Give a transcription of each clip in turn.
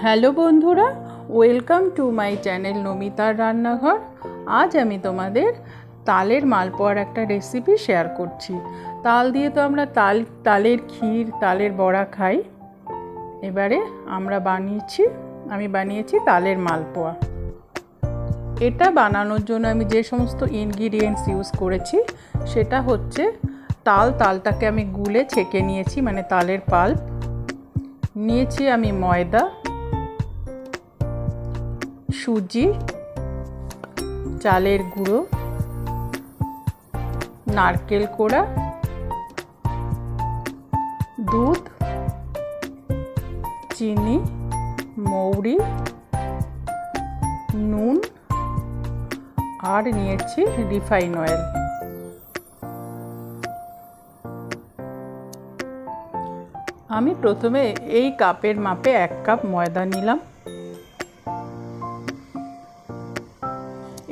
Hello বন্ধুরা, welcome to my channel নমিতার রান্নাঘর। আজ আমি তোমাদের তালের মালপোয়ার একটা রেসিপি শেয়ার করছি। তাল দিয়ে তো আমরা তাল, তালের ক্ষীর, তালের বড়া খাই। এবারে আমরা বানিয়েছি, আমি বানিয়েছি তালের মালপোয়া। এটা বানানোর জন্য আমি যে সমস্ত ইনগ্রিডিয়েন্টস ইউজ করেছি, সেটা হচ্ছে তাল, তালটাকে আমি গুলে ছেঁকে নিয়েছি মানে তালের পাল্প। নিয়েছি আমি ময়দা সুজি, চালের গুঁড়ো, নারকেল কোড়া, দুধ, চিনি, মৌরি, নুন আর নিয়েছি রিফাইন অয়েল। আমি প্রথমে এই কাপের মাপে এক কাপ ময়দা নিলাম।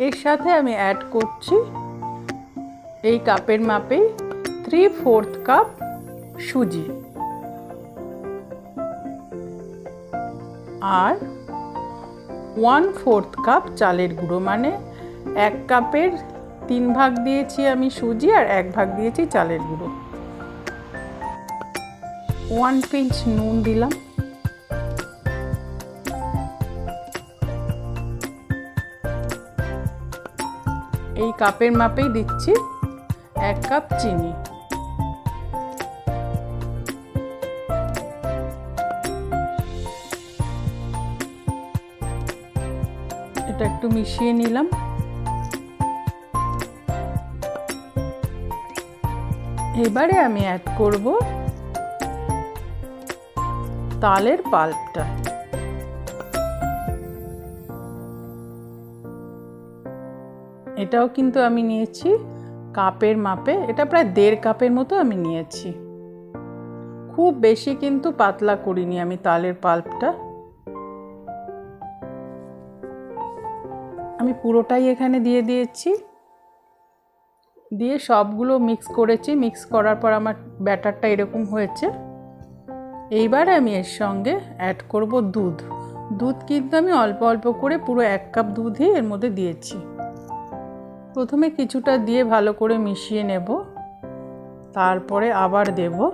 এর সাথে আমি অ্যাড করছি এই কাপের মাপেই থ্রি ফোর্থ কাপ সুজি। আর ওয়ান ফোর্থ কাপ চালের গুঁড়ো মানে এক কাপের তিন ভাগ দিয়েছি আমি সুজি আর এক ভাগ দিয়েছি চালের গুঁড়ো। ওয়ান পিঞ্চ নুন দিলাম। এই কাপের মাপেই দিচ্ছি এক কাপ চিনি। এটা একটু মিশিয়ে নিলাম। এবারে আমি অ্যাড করব তালের পাল্পটা। এটাও কিন্তু আমি নিয়েছি। কাপের মাপে, এটা প্রায় দেড় কাপের মতো আমি নিয়েছি। খুব বেশি কিন্তু পাতলা করিনি আমি তালের পাল্পটা। আমি পুরোটাই এখানে দিয়ে দিয়েছি। দিয়ে সবগুলো মিক্স করেছি। মিক্স করার পর আমার ব্যাটারটা এরকম হয়েছে। এইবার আমি এর সঙ্গে অ্যাড করব দুধ। দুধ কিন্তু আমি অল্প অল্প করে পুরো এক কাপ দুধই এর মধ্যে দিয়েছি। প্রথমে কিছুটা দিয়ে ভালো করে মিশিয়ে নেব। তারপরে আবার দেব।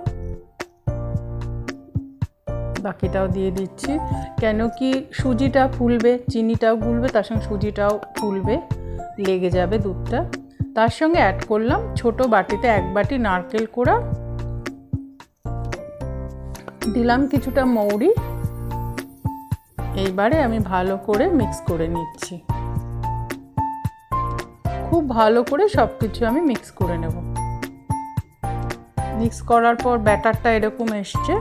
বাকিটাও দিয়ে দিচ্ছি। কেন কি সুজিটা ফুলবে, চিনিটাও গুলবে, তার সঙ্গে সুজিটাও ফুলবে, লেগে যাবে দুধটা। তার সঙ্গে অ্যাড করলাম ছোট বাটিতে এক বাটি নারকেল কোড়া। দিলাম কিছুটা মৌরি। এইবারে আমি ভালো করে মিক্স করে নিচ্ছি। খুব ভালো করে সব কিছু আমি মিক্স করে নেব। মিক্স করার পর ব্যাটারটা এরকম এসছে।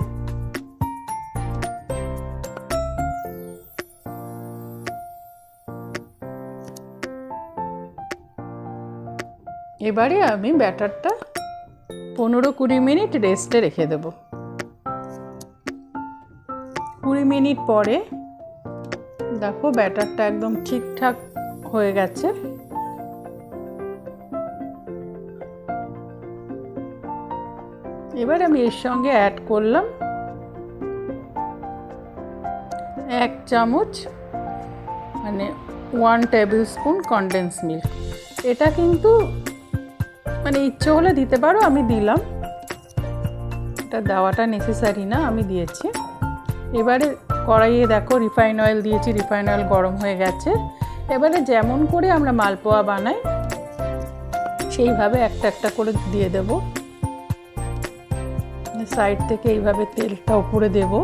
এবারে আমি ব্যাটারটা পনেরো কুড়ি মিনিট রেস্টে রেখে দেব। কুড়ি মিনিট পরে দেখো ব্যাটারটা একদম ঠিকঠাক হয়ে গেছে। এবার আমি এর সঙ্গে অ্যাড করলাম এক চামচ মানে one table spoon condense milk এটা কিন্তু মানে ইচ্ছে হলে দিতে পারো, আমি দিলাম। এটা দেওয়াটা নেসেসারি না, আমি দিয়েছি। এবারে কড়াইয়ে দেখো রিফাইন অয়েল দিয়েছি রিফাইন অয়েল গরম হয়ে গেছে। এবারে যেমন করে আমরা মালপোয়া বানাই, সেইভাবে একটা একটা করে দিয়ে দেব। সাইড থেকে এইভাবে তেলটা উপরে দেবো।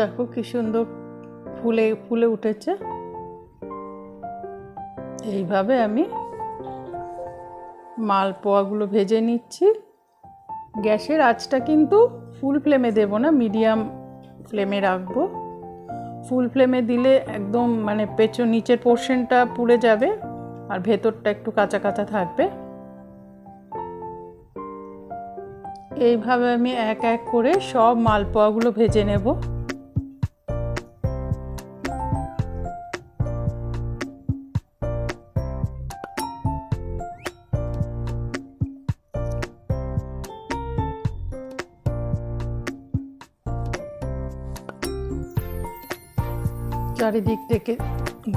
দেখো কি সুন্দর ফুলে ফুলে উঠেছে। এইভাবে আমি মালপোয়াগুলো ভেজে নিচ্ছি। গ্যাসের আঁচটা কিন্তু ফুল ফ্লেমে দেব না মিডিয়াম ফ্লেমে রাখব। ফুল ফ্লেমে দিলে একদম মানে পেছন নিচের পোর্শনটা পুড়ে যাবে আর ভেতরটা একটু কাঁচা কাঁচা থাকবে। এইভাবে আমি এক এক করে সব মালপোয়াগুলো ভেজে নেব। চারিদিক থেকে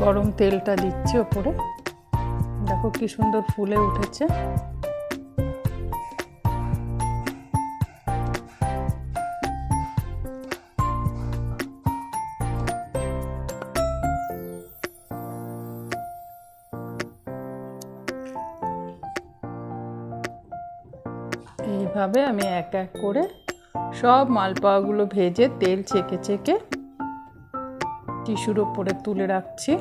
গরম তেলটা দিচ্ছি ওপরে। দেখো কি সুন্দর ফুলে উঠেছে। এইভাবে আমি এক এক করে সব মালপোয়াগুলো ভেজে তেল ছেঁকে ছেঁকে টিস্যুর ওপরে তুলে রাখছি।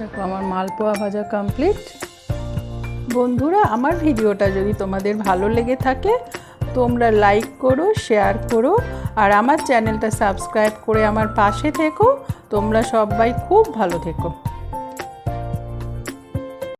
দেখো, আমার মালপোয়া ভাজা কমপ্লিট বন্ধুরা, আমার ভিডিওটা যদি তোমাদের ভালো লেগে থাকে তোমরা লাইক করো শেয়ার করো, আর আমার চ্যানেলটা সাবস্ক্রাইব করে আমার পাশে থেকো। তোমরা সবাই খুব ভালো থেকো।